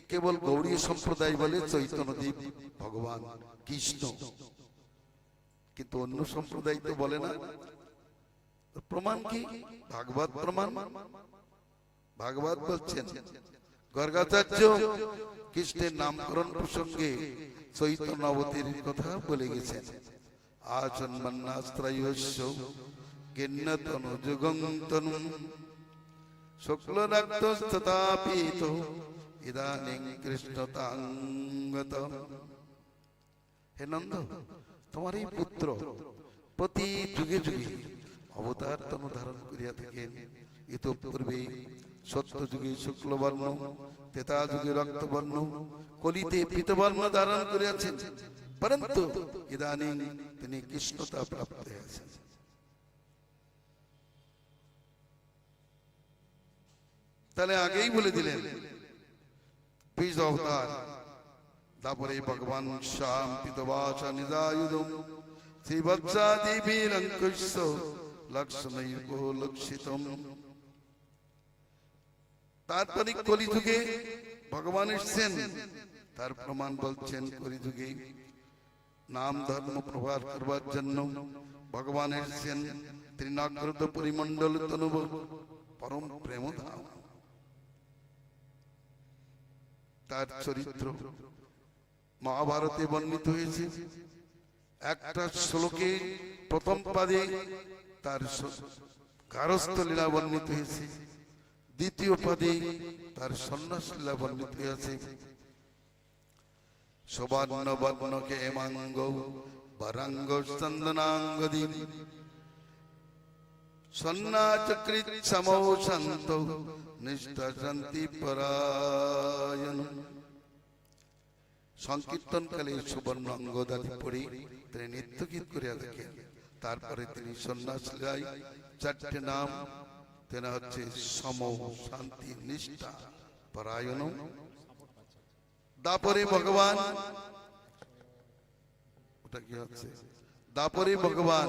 কেবল গৌরী সম্প্রদায় বলে চৈতন্যদেব ভগবান কৃষ্ণ। কিন্তু অন্য সম্প্রদায় তো বলে না। প্রমাণ কি? ভাগবত প্রমাণ। ভাগবত বলছেন, গর্গাচার্য, কৃষ্ণের নামকরণ প্রসঙ্গে চৈতন্য অবতীর কথা বলে গেছেন। আচন্মন্নাস্ত্রয়স্য কিন্নতনু যুগন্তনু। শুক্ল রক্তস্ততাপীত ইদানিং হে নন্দ তোমার এই পুত্র প্রতি যুগে যুগে অবতার তনু ধারণ করিয়া থাকেন সত্য যুগে শুক্লবর্ণ তেতা যুগে রক্তবর্ণ কলিতে পীতবর্ণ ধারণ করিয়াছেন পরন্তু ইদানিং তিনি কৃষ্ণতা প্রাপ্ত হয়েছেন তাহলে আগেই বলে দিলেন বীজ অবতার। তারপরে নিজায়ুধম শ্রীবৎসাদি বীরঙ্কুশ লক্ষ্মণৈব লক্ষিতম। তারপরে কলিযুগে ভগবান এসছেন। তার প্রমাণ বলছেন কলিযুগে। নাম ধর্ম করবার জন্য ভগবান এসছেন ত্রিনাগ্রত পরিমণ্ডল তনুব। পরম প্রেম তার চরিত্র। মহাভারতে বর্ণিত হয়েছে, একটা শ্লোকে প্রথম পাদে তার গারস্থ লীলা বর্ণিত হয়েছে, দ্বিতীয় পদে তার সন্ন্যাস লীলা বর্ণিত হয়েছে। সবর্ণ বর্ণকে হেমাঙ্গ বরাঙ্গ চন্দনাঙ্গদীপ সন্ন্যাচকৃত সমৌ শান্ত তারপরে তিনি সন্ন্যাস গাই চারটে নাম, তেনা হচ্ছে সম শান্তি নিষ্ঠা পরায়ণ। দাপরে ভগবান, ওটা কি হচ্ছে? দাপরে ভগবান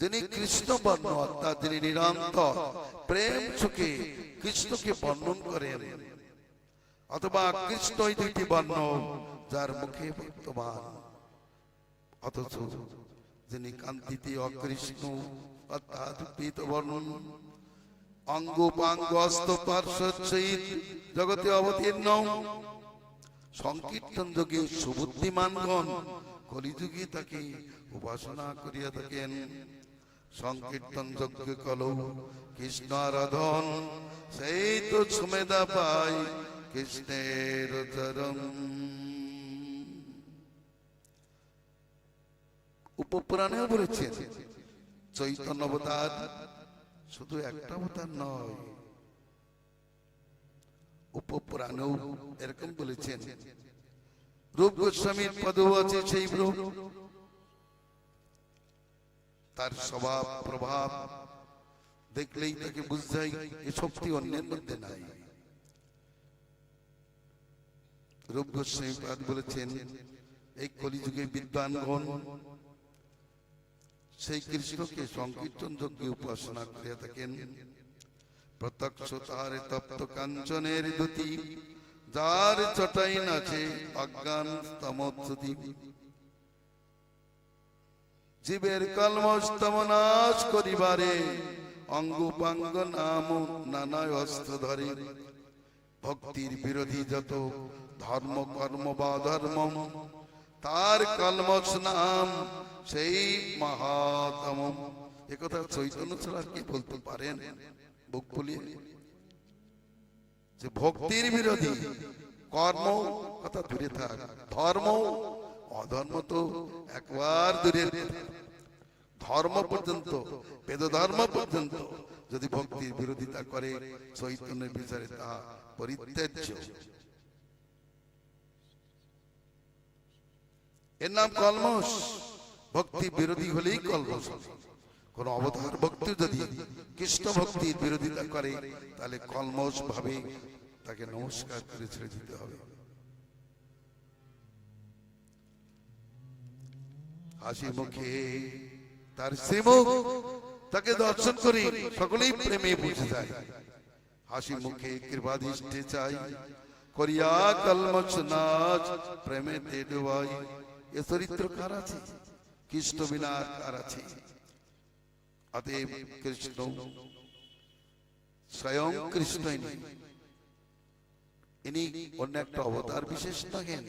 যিনি কৃষ্ণ বর্ণ, অর্থাৎ যিনি নিরন্তর প্রেম সুখে কৃষ্ণকে বর্ণন করেন। অথবা কৃষ্ণ দুইটি বর্ণ যার মুখে বর্তমান। অথচ যিনি কান্তিতে অকৃষ্ণ, অর্থাৎ পীত বর্ণন, অঙ্গ পাঙ্গ অস্ত পার্শ্বচ্ছিত জগতে অবতীর্ণ, সংকীর্তন যোগে সুবুদ্ধিমানগণ কলিযুগে তাকে উপাসনা করিয়া থাকেন। সংকীর্তন যজ্ঞ কল কৃষ্ণ আরাধন, সেই তো সুমেধা পাই কৃষ্ণের চরম উপপুরাণেও বলেছেন, চৈতন্য অবতার শুধু একটা অবতার নয়, উপপুরাণেও এরকম বলেছেন, রূপ গোস্বামীর পদও আছে সেই রূপ। তার স্বভাব, প্রভাব দেখলেই তাকে বুঝাই, এ শক্তি অন্যের মধ্যে নাই। রূপ বলেছেন, এই কলিযুগে বিদ্বানগণ সেই কৃষ্ণকে সংকীর্তন যজ্ঞে উপাসনা করিয়া থাকেন। প্রত্যক্ষ তার তপ্ত কাঞ্চনের দুতি যার চটাই নাচে অজ্ঞান স্তমোৎসুতি জীবের কলমস্তম নাশ করিবারে। অঙ্গুপাঙ্গ নাম নানা অস্ত্র ধরে ভক্তির বিরোধী যত ধর্ম, কর্ম বা ধর্ম তার কলমস নাম সেই মহাতম একথা চৈতন্য ছাড়া কি বলতে পারেন? বুক ফুলিয়ে যে ভক্তির বিরোধী, কর্ম, কথা দূরে থাক। ধর্ম অধর্ম তো একবার দূরে ধর্ম পর্যন্ত বেদ ধর্ম পর্যন্ত, যদি ভক্তির বিরোধিতা করে চৈতন্যের বিচারে তাহা পরিত্যাজ্য। এর নাম কলমস ভক্তি বিরোধী হলেই কলমস। কোন অবতার ভক্তি যদি কৃষ্ণ ভক্তির বিরোধিতা করে, তাহলে কলমস ভাবে তাকে নমস্কার করে ছেড়ে দিতে হবে। হাসি মুখে তার শ্রীমুখ তাকে দর্শন করে সকলেই প্রেমে বুঝে যায়। হাসি মুখে কৃপাদৃষ্টে চাই করিয়া কলমস নাচ প্রেমেতে ডুবাই। এ চরিত্র কার আছে? কৃষ্ণ বিনা কার আছে? অতএব কৃষ্ণ। স্বয়ং কৃষ্ণই ইনি। অন্য একটা অবতার বিশেষ নহেন